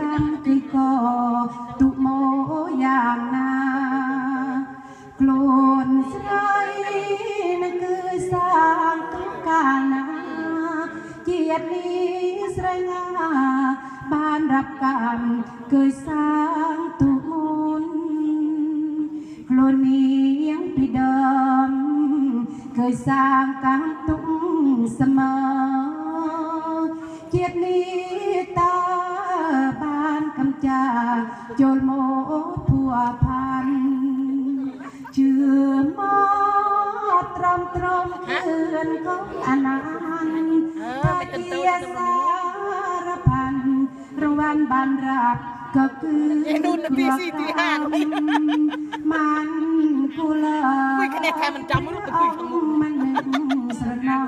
តាំងគឺក៏ទុមោយ៉ាងណាខ្លួនស្រីនឹងគឺសាងទុកកាលណាជាតិនេះស្រីងាបានរាប់កម្មគឺសាងទុមុនខ្លួននាងពីដើមគឺសាងកម្មទុកស្មើជាតិនេះតើបានកំ ចាចូលមកភួផាន់ជឿមកត្រង់ត្រង់គឿនក៏អនាន តាជាសារพันរង្វាន់បានរាប់ក៏គឺ ឯនោះនៅទីស៊ីទីហាងវិញ มันគូល គួយគ្នាខែមិនចាំនោះទៅគួយខាងមុខ มันនឹងស្រណោះ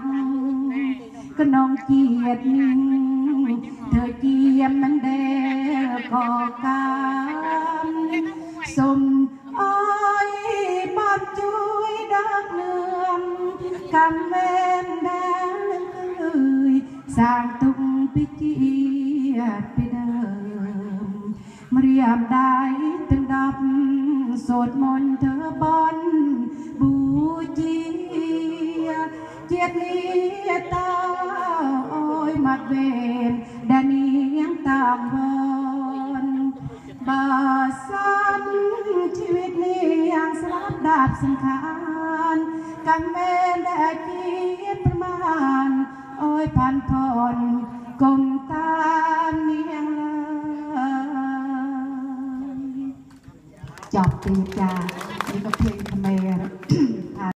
ក្នុងជាតិនេះធ្វើជាមិន ដែលក៏កាមសូមអើយបានជួយដល់នឿងកម្មមែនដែលអើយសាងទុកពីជាតិពីដើមម្រាមដៃទាំងដប់សូត្រមន្តធ្វើបន់បូជាជាតិនេះតើអើយមកវេនដែលនាងតាមវន បើសិនជីវិតនេះយ៉ាងស្លាប់ដាប់សំខាន់កាន់មែនដែលគៀតប្រមាណអើយផាន់ផនគុំតាមនាងឡើយចប់ទីចានេះក៏ភ្លេងខ្មែរ